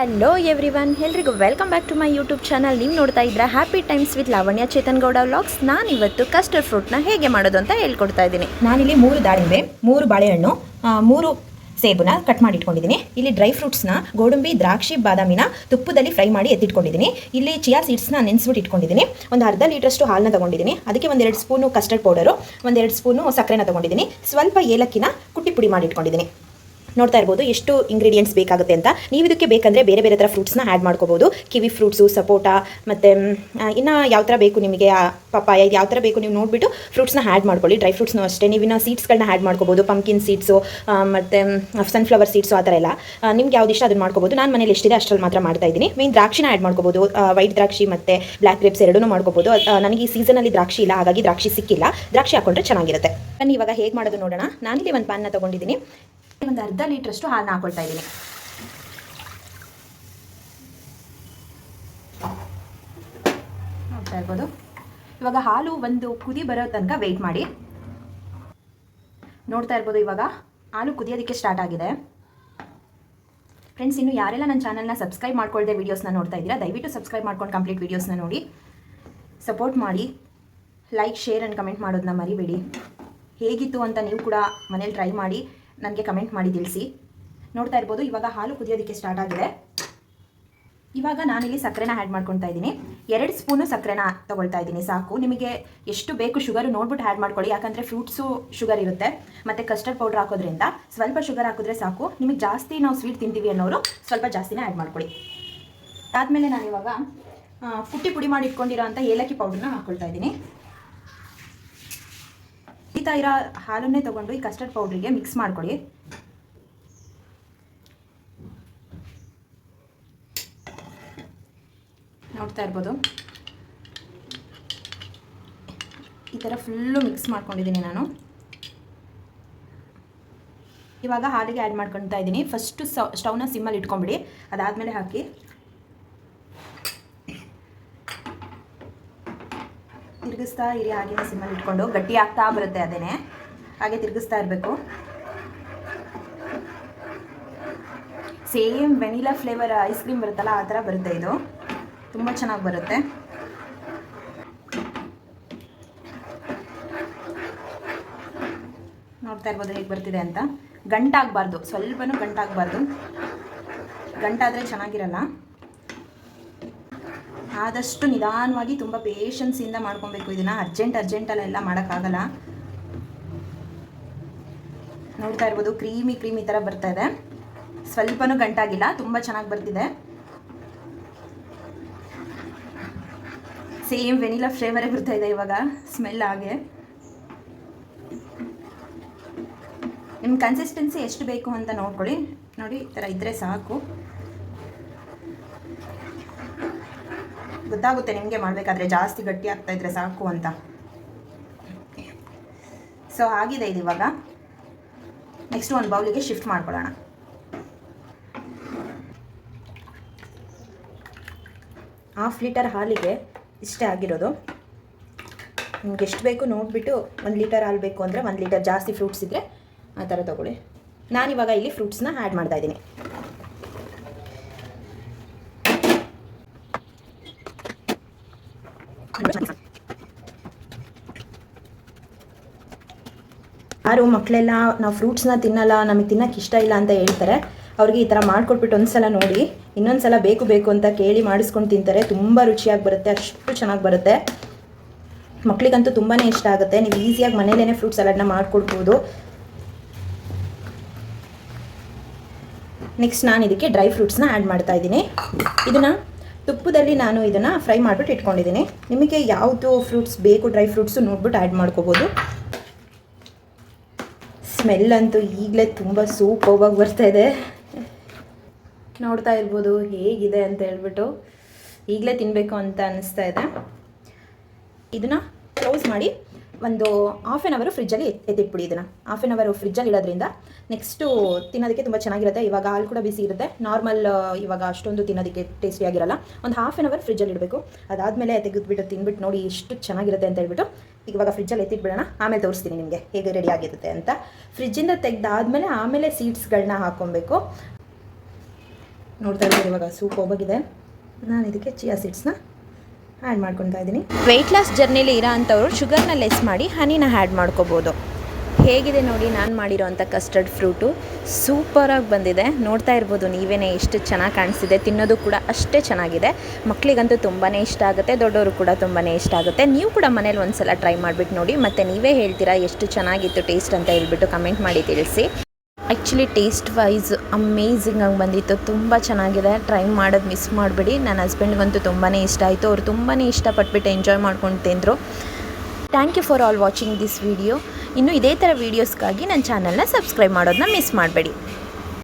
Hello everyone ಎಲ್ರಿಗೂ welcome back to my YouTube channel ನೀವು ನೋಡ್ತಾ ಇದ್ರೆ happy times with Lavanya Chetan Gowda vlogs ನಾನು ಇವತ್ತು ಕಸ್ಟರ್ಡ್ ಫ್ರೂಟ್ನ ಹೇಗೆ ಮಾಡೋದು ಅಂತ ಹೇಳ್ಕೊಡ್ತಾ ಇದ್ದೀನಿ. ನಾನಿಲ್ಲಿ ಮೂರು ದಾಳಿಂಬೆ, ಮೂರು ಬಾಳೆಹಣ್ಣು ಮೂರು ಸೇಬುನ ಕಟ್ ಮಾಡಿ ಇಟ್ಕೊಂಡಿದ್ದೀನಿ ಇಲ್ಲಿ ಡ್ರೈ ಫ್ರೂಟ್ಸ್ನ ಗೋಡಂಬಿ, ದ್ರಾಕ್ಷಿ, ಬಾದಾಮಿನ ತುಪ್ಪದಲ್ಲಿ ಫ್ರೈ ಮಾಡಿ ಎತ್ತಿಟ್ಕೊಂಡಿದ್ದೀನಿ. ಇಲ್ಲಿ ಚಿಯಾ ಸೀಡ್ಸ್ನ ನೆನೆಸ್ಬಿಟ್ಟು ಇಟ್ಕೊಂಡಿದ್ದೀನಿ. ಒಂದು ಅರ್ಧ ಲೀಟ್ರಷ್ಟು ಹಾಲನ್ನ ತಗೊಂಡಿದ್ದೀನಿ. ಅದಕ್ಕೆ ಒಂದೆರಡು ಸ್ಪೂನು ಕಸ್ಟರ್ಡ್ ಪೌಡರು ಒಂದೆರಡು ಸ್ಪೂನು ಸಕ್ಕರೆನ ತಗೊಂಡಿದ್ದೀನಿ. ಸ್ವಲ್ಪ ಏಲಕ್ಕಿನ ಕುಟ್ಟಿ ಪುಡಿ ಮಾಡಿ ಇಟ್ಕೊಂಡಿದ್ದೀನಿ ನೋಡ್ತಾ ಇರ್ಬೋದು ಎಷ್ಟು ಇಂಗ್ರೀಡಿಯೆಂಟ್ಸ್ ಬೇಕಾಗುತ್ತೆ ಅಂತ. ನೀವು ಇದಕ್ಕೆ ಬೇಕಂದರೆ ಬೇರೆ ಬೇರೆ ಥರ ಫ್ರೂಟ್ಸ್ನ ಆ್ಯಡ್ ಮಾಡ್ಕೋಬೋದು ಕಿವಿ ಫ್ರೂಟ್ಸು ಸಪೋಟ, ಮತ್ತು ಇನ್ನು ಯಾವ ಥರ ಬೇಕು ನಿಮಗೆ ಪಪ್ಪಾಯ ಯಾವ ಥರ ಬೇಕು ನೀವು ನೋಡಿಬಿಟ್ಟು ಫ್ರೂಟ್ಸ್ನ ಆ್ಯಡ್ ಮಾಡ್ಕೊಳ್ಳಿ. ಡ್ರೈ ಫ್ರೂಟ್ಸ್ನು ಅಷ್ಟೇ. ನೀವು ಇನ್ನು ಸೀಡ್ಸ್ಗಳನ್ನ ಆ್ಯಡ್ ಮಾಡ್ಕೋಬೋದು ಪಂಕಿನ್ ಸೀಡ್ಸು ಮತ್ತು ಸನ್ಫ್ಲವರ್ ಸೀಡ್ಸು ಆ ಥರ ಎಲ್ಲ. ನಿಮ್ಗೆ ಯಾವ್ದು ಇಷ್ಟ ಅದನ್ನು ಮಾಡ್ಕೋಬೋದು ನಾನು ಮನೇಲಿ ಎಷ್ಟಿದೆ ಅಷ್ಟರಲ್ಲಿ ಮಾತ್ರ ಮಾಡ್ತಾ ಇದ್ದೀನಿ. ಮೇನ್ ದ್ರಾಕ್ಷಿನ ಆ್ಯಡ್ ಮಾಡ್ಕೋಬೋದು ವೈಟ್ ದ್ರಾಕ್ಷಿ ಮತ್ತು ಬ್ಲ್ಯಾಕ್ ಗ್ರೇಪ್ಸ್ ಎರಡೂ ಮಾಡ್ಕೋಬೋದು ನನಗೆ ಈ ಸೀಸನಲ್ಲಿ ದ್ರಾಕ್ಷಿ ಇಲ್ಲ. ಹಾಗಾಗಿ ದ್ರಾಕ್ಷಿ ಸಿಕ್ಕಿಲ್ಲ. ದ್ರಾಕ್ಷಿ ಹಾಕೊಂಡ್ರೆ ಚೆನ್ನಾಗಿರುತ್ತೆ. ನಾನು ಇವಾಗ ಹೇಗೆ ಮಾಡೋದು ನೋಡೋಣ. ನಾನಿಲ್ಲಿ ಒಂದು ಪ್ಯಾನ್ನ ತೊಗೊಂಡಿದ್ದೀನಿ. ಒಂದು ಅರ್ಧ ಲೀಟ್ರಷ್ಟು ಹಾಲನ್ನ ಹಾಕೊಳ್ತಾ ಇದ್ದೀನಿ. ನೋಡ್ತಾ ಇರ್ಬೋದು. ಇವಾಗ ಹಾಲು ಒಂದು ಕುದಿ ಬರೋ ತನಕ ವೆಯ್ಟ್ ಮಾಡಿ. ನೋಡ್ತಾ ಇರ್ಬೋದು ಇವಾಗ ಹಾಲು ಕುದಿಯೋದಕ್ಕೆ ಸ್ಟಾರ್ಟ್ ಆಗಿದೆ. ಫ್ರೆಂಡ್ಸ್ ಇನ್ನು ಯಾರೆಲ್ಲ ನನ್ನ ಚಾನಲ್ನ ಸಬ್ಸ್ಕ್ರೈಬ್ ಮಾಡ್ಕೊಳ್ಳದೆ ವೀಡಿಯೋಸ್ನ ನೋಡ್ತಾ ಇದ್ದೀರಾ, ದಯವಿಟ್ಟು ಸಬ್ಸ್ಕ್ರೈಬ್ ಮಾಡ್ಕೊಂಡು ಕಂಪ್ಲೀಟ್ ವೀಡಿಯೋಸ್ನ ನೋಡಿ. ಸಪೋರ್ಟ್ ಮಾಡಿ. ಲೈಕ್ ಶೇರ್ ಆ್ಯಂಡ್ ಕಮೆಂಟ್ ಮಾಡೋದನ್ನ ಮರಿಬೇಡಿ. ಹೇಗಿತ್ತು ಅಂತ ನೀವು ಕೂಡ ಮನೇಲಿ ಟ್ರೈ ಮಾಡಿ. ನನಗೆ ಕಮೆಂಟ್ ಮಾಡಿ ತಿಳಿಸಿ. ನೋಡ್ತಾ ಇರ್ಬೋದು, ಇವಾಗ ಹಾಲು ಕುದಿಯೋದಕ್ಕೆ ಸ್ಟಾರ್ಟ್ ಆಗಿದೆ. ಇವಾಗ ನಾನಿಲ್ಲಿ ಸಕ್ಕರೆನ ಆ್ಯಡ್ ಮಾಡ್ಕೊತಾ ಇದ್ದೀನಿ. ಎರಡು ಸ್ಪೂನು ಸಕ್ಕರೆನ ತೊಗೊಳ್ತಾ ಇದ್ದೀನಿ, ಸಾಕು. ನಿಮಗೆ ಎಷ್ಟು ಬೇಕು ಶುಗರು ನೋಡ್ಬಿಟ್ಟು ಆ್ಯಡ್ ಮಾಡ್ಕೊಳ್ಳಿ. ಯಾಕಂದರೆ ಫ್ರೂಟ್ಸು ಶುಗರ್ ಇರುತ್ತೆ. ಮತ್ತು ಕಸ್ಟರ್ಡ್ ಪೌಡ್ರ್ ಹಾಕೋದ್ರಿಂದ ಸ್ವಲ್ಪ ಶುಗರ್ ಹಾಕಿದ್ರೆ ಸಾಕು. ನಿಮಗೆ ಜಾಸ್ತಿ ನಾವು ಸ್ವೀಟ್ ತಿಂತೀವಿ ಅನ್ನೋರು ಸ್ವಲ್ಪ ಜಾಸ್ತಿನೇ ಆ್ಯಡ್ ಮಾಡ್ಕೊಳ್ಳಿ. ಆದಮೇಲೆ ಇವಾಗ ಪುಟ್ಟಿ ಪುಡಿ ಮಾಡಿ ಇಟ್ಕೊಂಡಿರೋ ಅಂಥ ಏಲಕ್ಕಿ ಪೌಡ್ರನ್ನ ಹಾಕ್ಕೊಳ್ತಾ ಇದ್ದೀನಿ. ಕುದೀತಾ ಇರೋ ಹಾಲನ್ನೇ ತಗೊಂಡು ಈ ಕಸ್ಟರ್ಡ್ ಪೌಡ್ರಿಗೆ ಮಿಕ್ಸ್ ಮಾಡ್ಕೊಳ್ಳಿ. ನೋಡ್ತಾ ಇರ್ಬೋದು. ಈ ಥರ ಫುಲ್ಲು ಮಿಕ್ಸ್ ಮಾಡ್ಕೊಂಡಿದ್ದೀನಿ ನಾನು. ಇವಾಗ ಹಾಲಿಗೆ ಆ್ಯಡ್ ಮಾಡ್ಕೊಳ್ತಾ ಇದ್ದೀನಿ. ಫಸ್ಟು ಸ್ಟವ್ನ ಸಿಮ್ಮಲ್ಲಿ ಇಟ್ಕೊಂಬಿಡಿ. ಅದಾದಮೇಲೆ ಹಾಕಿ. ತಿರುಗಿಸ್ತಾ ಇರಿ, ಹಾಗೆ ಸಿಮ್ಮಲ್ಲಿ ಇಟ್ಕೊಂಡು ಗಟ್ಟಿ ಆಗ್ತಾ ಬರುತ್ತೆ ಅದೇನೆ ಹಾಗೆ ತಿರುಗಿಸ್ತಾ ಇರಬೇಕು. Same vanilla flavour ice cream ಬರುತ್ತಲ್ಲ, ಆ ಥರ ಬರುತ್ತೆ ಇದು. ತುಂಬ ಚೆನ್ನಾಗಿ ಬರುತ್ತೆ. ನೋಡ್ತಾ ಇರ್ಬೋದು ಹೇಗೆ ಬರ್ತಿದೆ ಅಂತ. ಗಂಟಾಗಬಾರ್ದು, ಸ್ವಲ್ಪನೂ ಗಂಟಾಗಬಾರ್ದು. ಗಂಟಾದರೆ ಚೆನ್ನಾಗಿರಲ್ಲ. ಆದಷ್ಟು ನಿಧಾನವಾಗಿ ತುಂಬ ಪೇಷನ್ಸಿಂದ ಮಾಡ್ಕೊಬೇಕು. ಇದನ್ನು ಅರ್ಜೆಂಟ್ ಅರ್ಜೆಂಟಲ್ಲೆಲ್ಲ ಮಾಡೋಕ್ಕಾಗಲ್ಲ. ನೋಡ್ತಾ ಇರ್ಬೋದು, ಕ್ರೀಮಿ ಕ್ರೀಮಿ ಥರ ಬರ್ತಾ ಇದೆ. ಸ್ವಲ್ಪನೂ ಗಂಟಾಗಿಲ್ಲ, ತುಂಬ ಚೆನ್ನಾಗಿ ಬರ್ತಿದೆ. ಸೇಮ್ ವೆನಿಲಾ ಫ್ಲೇವರೇ ಬರ್ತಾ ಇದೆ ಇವಾಗ ಸ್ಮೆಲ್ ಹಾಗೆ. ನಿಮ್ಮ ಕನ್ಸಿಸ್ಟೆನ್ಸಿ ಎಷ್ಟು ಬೇಕು ಅಂತ ನೋಡ್ಕೊಳ್ಳಿ. ನೋಡಿ, ಈ ಥರ ಇದ್ದರೆ ಸಾಕು. ಗೊತ್ತಾಗುತ್ತೆ ನಿಮಗೆ ಮಾಡಬೇಕಾದ್ರೆ, ಜಾಸ್ತಿ ಗಟ್ಟಿ ಆಗ್ತಾ ಇದ್ರೆ ಸಾಕು ಅಂತ. ಸೊ ಆಗಿದೆ ಇದು ಇವಾಗ. ನೆಕ್ಸ್ಟ್ ಒಂದು ಬೌಲಿಗೆ ಶಿಫ್ಟ್ ಮಾಡ್ಕೊಳ್ಳೋಣ. ಹಾಫ್ ಲೀಟರ್ ಹಾಲಿಗೆ ಇಷ್ಟೇ ಆಗಿರೋದು. ನಿಮ್ಗೆ ಎಷ್ಟು ಬೇಕು ನೋಡಿಬಿಟ್ಟು ಒಂದು ಲೀಟರ್ ಹಾಲು ಬೇಕು ಅಂದರೆ ಒಂದು ಲೀಟರ್ ಜಾಸ್ತಿ ಫ್ರೂಟ್ಸ್ ಇದ್ದರೆ ಆ ಥರ ತೊಗೊಳ್ಳಿ. ನಾನಿವಾಗ ಇಲ್ಲಿ ಫ್ರೂಟ್ಸ್ನ ಆ್ಯಡ್ ಮಾಡ್ತಾ ಇದ್ದೀನಿ ಯಾರು ಮಕ್ಕಳೆಲ್ಲ ನಾವು ಫ್ರೂಟ್ಸ್ನ ತಿನ್ನಲ್ಲ, ನಮಗೆ ತಿನ್ನಕ್ಕೆ ಇಷ್ಟ ಇಲ್ಲ ಅಂತ ಹೇಳ್ತಾರೆ. ಅವ್ರಿಗೆ ಈ ಥರ ಮಾಡಿಕೊಟ್ಬಿಟ್ಟು ಒಂದು ಸಲ ನೋಡಿ ಇನ್ನೊಂದು ಸಲ ಬೇಕು ಬೇಕು ಅಂತ ಕೇಳಿ ಮಾಡಿಸ್ಕೊಂಡು ತಿಂತಾರೆ. ತುಂಬ ರುಚಿಯಾಗಿ ಬರುತ್ತೆ, ಅಷ್ಟು ಚೆನ್ನಾಗಿ ಬರುತ್ತೆ. ಮಕ್ಕಳಿಗಂತೂ ತುಂಬಾ ಇಷ್ಟ ಆಗುತ್ತೆ. ನೀವು ಈಸಿಯಾಗಿ ಮನೇಲೇ ಫ್ರೂಟ್ ಸಲಾಡ್ನ ಮಾಡಿಕೊಡ್ಬೋದು. ನೆಕ್ಸ್ಟ್ ನಾನು ಇದಕ್ಕೆ ಡ್ರೈ ಫ್ರೂಟ್ಸ್ನ ಆ್ಯಡ್ ಮಾಡ್ತಾ ಇದ್ದೀನಿ. ಇದನ್ನು ತುಪ್ಪದಲ್ಲಿ ನಾನು ಇದನ್ನು ಫ್ರೈ ಮಾಡಿಬಿಟ್ಟು ಇಟ್ಕೊಂಡಿದ್ದೀನಿ. ನಿಮಗೆ ಯಾವುದು ಫ್ರೂಟ್ಸ್ ಬೇಕು, ಡ್ರೈ ಫ್ರೂಟ್ಸು ನೋಡ್ಬಿಟ್ಟು ಆ್ಯಡ್ ಮಾಡ್ಕೋಬೋದು. ಸ್ಮೆಲ್ ಅಂತೂ ಈಗಲೇ ತುಂಬ ಸೂಪವಾಗಿ ಬರ್ತಾ ಇದೆ. ನೋಡ್ತಾ ಇರ್ಬೋದು ಹೇಗಿದೆ ಅಂತ ಹೇಳ್ಬಿಟ್ಟು ಈಗಲೇ ತಿನ್ನಬೇಕು ಅಂತ ಅನ್ನಿಸ್ತಾ ಇದೆ. ಇದನ್ನು ಕ್ಲೋಸ್ ಮಾಡಿ. ಒಂದು ಹಾಫ್ ಆನ್ ಅವರು ಫ್ರಿಜ್ಜಲ್ಲಿ ಎತ್ತಿಟ್ಬಿಡಿ ಇದನ್ನು ಹಾಫ್ ಆನ್ ಅವರು ಫ್ರಿಜ್ಜಲ್ಲಿ ಇಡೋದ್ರಿಂದ ನೆಕ್ಸ್ಟು ತಿನ್ನೋದಕ್ಕೆ ತುಂಬ ಚೆನ್ನಾಗಿರುತ್ತೆ. ಇವಾಗ ಹಾಲು ಕೂಡ ಬಿಸಿ ಇರುತ್ತೆ. ನಾರ್ಮಲ್ ಇವಾಗ ಅಷ್ಟೊಂದು ತಿನ್ನೋದಕ್ಕೆ ಟೇಸ್ಟಿಯಾಗಿರಲ್ಲ ಒಂದು ಹಾಫ್ ಆನ್ ಅವರ್ ಫ್ರಿಜ್ಜಲ್ಲಿ ಇಡಬೇಕು. ಅದಾದಮೇಲೆ ತೆಗೆದುಬಿಟ್ಟು, ತಿನ್ಬಿಟ್ಟು ನೋಡಿ ಎಷ್ಟು ಚೆನ್ನಾಗಿರುತ್ತೆ ಅಂತ ಹೇಳ್ಬಿಟ್ಟು ಇವಾಗ ಫ್ರಿಜ್ಜಲ್ಲಿ ಎತ್ತಿಟ್ಬಿಡೋಣ. ಆಮೇಲೆ ತೋರಿಸ್ತೀನಿ ನಿಮಗೆ ಹೇಗೆ ರೆಡಿ ಆಗಿರುತ್ತೆ ಅಂತ. ಫ್ರಿಜ್ಜಿಂದ ತೆಗೆದಾದ್ಮೇಲೆ ಆಮೇಲೆ ಸೀಡ್ಸ್ಗಳನ್ನ ಹಾಕ್ಕೊಬೇಕು ನೋಡ್ತಾ ಇದ್ದೀವಿ ಇವಾಗ? ಸೂಪ್ ಹೋಗಿದೆ ನಾನು ಇದಕ್ಕೆ ಚಿಯಾ ಸೀಡ್ಸ್ನ ಆ್ಯಡ್ ಮಾಡ್ಕೊತಾ ಇದ್ದೀನಿ. ವೆಯ್ಟ್ ಲಾಸ್ ಜರ್ನಿಲಿ ಇರೋ ಅಂಥವ್ರು ಶುಗರ್ನ ಲೆಸ್ ಮಾಡಿ ಹನಿನ ಆ್ಯಡ್ ಮಾಡ್ಕೋಬೋದು. ಹೇಗಿದೆ ನೋಡಿ ನಾನು ಮಾಡಿರೋವಂಥ ಕಸ್ಟರ್ಡ್ ಫ್ರೂಟು ಸೂಪರಾಗಿ ಬಂದಿದೆ. ನೋಡ್ತಾ ಇರ್ಬೋದು ನೀವೇ ಎಷ್ಟು ಚೆನ್ನಾಗಿ ಕಾಣಿಸ್ತಿದೆ ತಿನ್ನೋದು ಕೂಡ ಅಷ್ಟೇ ಚೆನ್ನಾಗಿದೆ. ಮಕ್ಕಳಿಗಂತೂ ತುಂಬಾ ಇಷ್ಟ ಆಗುತ್ತೆ. ದೊಡ್ಡವರು ಕೂಡ ತುಂಬಾ ಇಷ್ಟ ಆಗುತ್ತೆ. ನೀವು ಕೂಡ ಮನೇಲಿ ಒಂದು ಸಲ ಟ್ರೈ ಮಾಡಿಬಿಟ್ಟು ನೋಡಿ. ಮತ್ತು ನೀವೇ ಹೇಳ್ತೀರಾ ಎಷ್ಟು ಚೆನ್ನಾಗಿತ್ತು ಟೇಸ್ಟ್ ಅಂತ ಹೇಳ್ಬಿಟ್ಟು ಕಮೆಂಟ್ ಮಾಡಿ ತಿಳಿಸಿ. ಆ್ಯಕ್ಚುಲಿ ಟೇಸ್ಟ್ ವೈಸ್ ಅಮೇಝಿಂಗ್ ಆಗಿ ಬಂದಿತ್ತು. ತುಂಬ ಚೆನ್ನಾಗಿದೆ. ಟ್ರೈ ಮಾಡೋದು ಮಿಸ್ ಮಾಡಬೇಡಿ. ನನ್ನ ಹಸ್ಬೆಂಡ್ಗಂತೂ ತುಂಬಾ ಇಷ್ಟ ಆಯಿತು. ಅವರು ತುಂಬಾ ಇಷ್ಟಪಟ್ಬಿಟ್ಟು ಎಂಜಾಯ್ ಮಾಡ್ಕೊಂಡು ತಿಂದರು. Thank you for all watching this video ಇನ್ನು ಇದೇ ಥರ ವೀಡಿಯೋಸ್ಗಾಗಿ ನನ್ನ ಚಾನಲ್ನ ಸಬ್ಸ್ಕ್ರೈಬ್ ಮಾಡೋದನ್ನ ಮಿಸ್ ಮಾಡಬೇಡಿ.